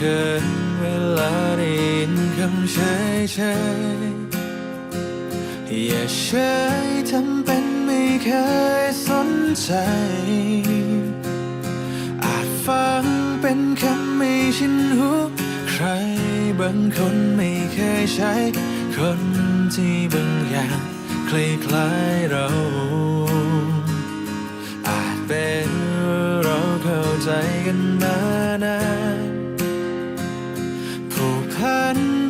เคยเวลาได้ยินคำเฉยเฉยอย่าเฉยทำเป็นไม่เคยสนใจ อาจฟังเป็นคำไม่ชินหูใครบางคนไม่เคยใช้ คนที่บางอย่างคล้ายๆเราอาจเป็นเราเข้าใจกันมานาน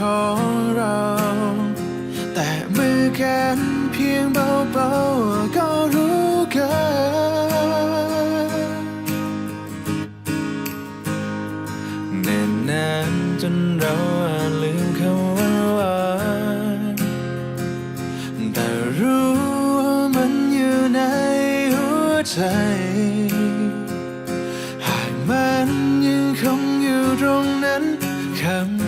ของเรา แต่มือกันเพียงเบาๆก็รู้กันเน่นนานจนเราอาจลืมคำว่าหวานแต่รู้ว่ามันอยู่ในหัวใจหากมันยังคงอยู่ตรงนั้นคำ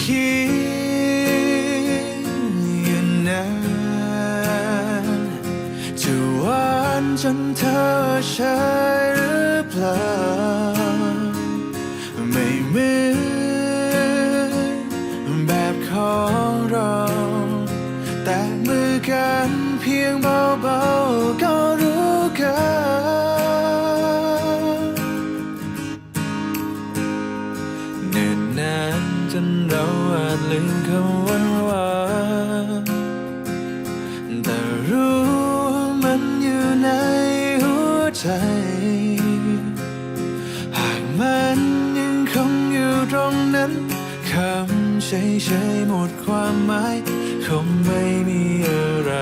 คิดอย่างนั้นจะหวานจนเธอใช่หรือเปล่า ไม่เหมือนแบบของเรา แต่มือกันเพียงเบาๆก็รู้กัน ลืมคำวันวานแต่รู้มันอยู่ในหัวใจ หากมันยังคงอยู่ตรงนั้นคำเฉยๆหมดความหมาย คงไม่มีอะไร